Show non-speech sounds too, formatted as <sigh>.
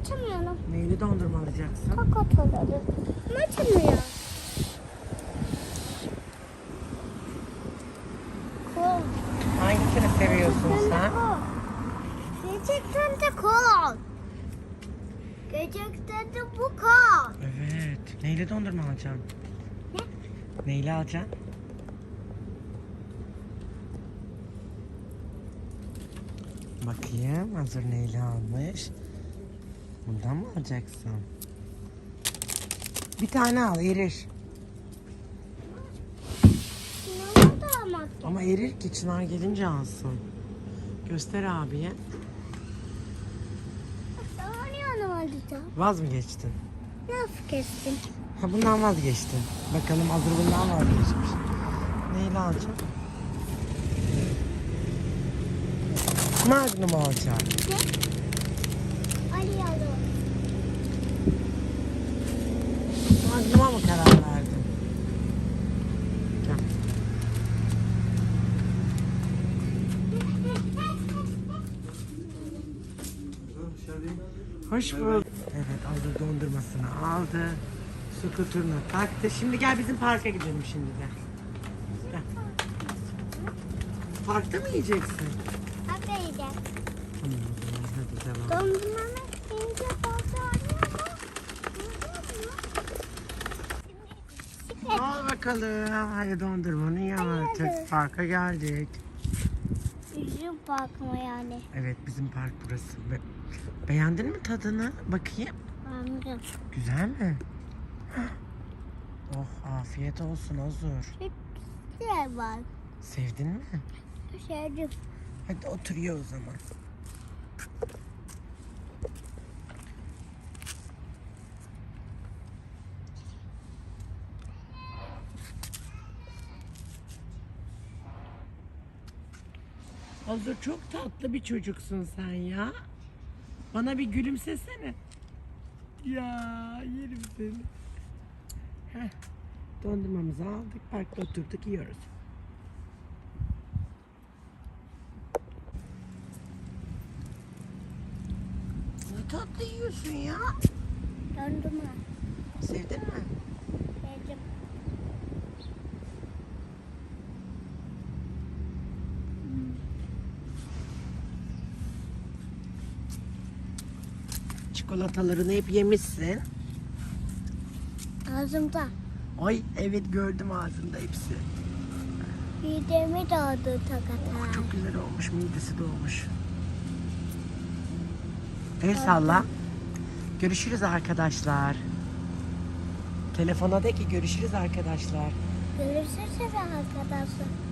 Açamıyorum. Neyli dondurma alacaksın? Kakat alalım. Açamıyor. Kol. Hangisini seviyorsun sen? Gerçekten de kol. Gerçekten de bu kol. Evet. Neyli dondurma alacaksın? Neyli alacaksın? Bakayım hazır neyli almış. Bundan mı alacaksın? Bir tane al erir. Ama erir ki Çınar gelince alsın. Göster abiye. Ne? Vaz mı geçtin? Nasıl kestin? Ha bundan vazgeçtin. Bakalım hazır bundan vazgeçmiş. Neyle alacağım? Magnum alacağım. Ali Hoş bulduk. Evet aldı dondurmasını aldı. Skuturunu taktı. Şimdi gel bizim parka gidelim şimdi de. Gel. Parkta mı yiyeceksin? Yiyeceğim. Tamam o zaman hadi devam. Dondurmanı ince fazla Al bakalım. Hadi dondurmanı ye artık. Parka geldik. Üzüm bakma yani. Evet bizim park burası. Be- beğendin mi tadını? Bakayım. Anladım. Güzel mi? <gasps> Oh afiyet olsun Ozur. Şey var. Sevdin mi? Sevdim. Hadi otur ye o zaman. Ozur çok tatlı bir çocuksun sen ya. Bana bir gülümsesene. Ya yerim seni. Heh, dondurmamızı aldık, parkta oturduk, yiyoruz. Ne tatlı yiyorsun ya. Dondurma. Sevdin mi? Sevdim. Çikolatalarını hep yemişsin. Ağzımda. Ay evet gördüm ağzında hepsi. Midemi doldu takata. Çok güzel olmuş, midesi dolmuş. El salla. Görüşürüz arkadaşlar. Telefona de ki görüşürüz arkadaşlar. Görüşürüz arkadaşlar.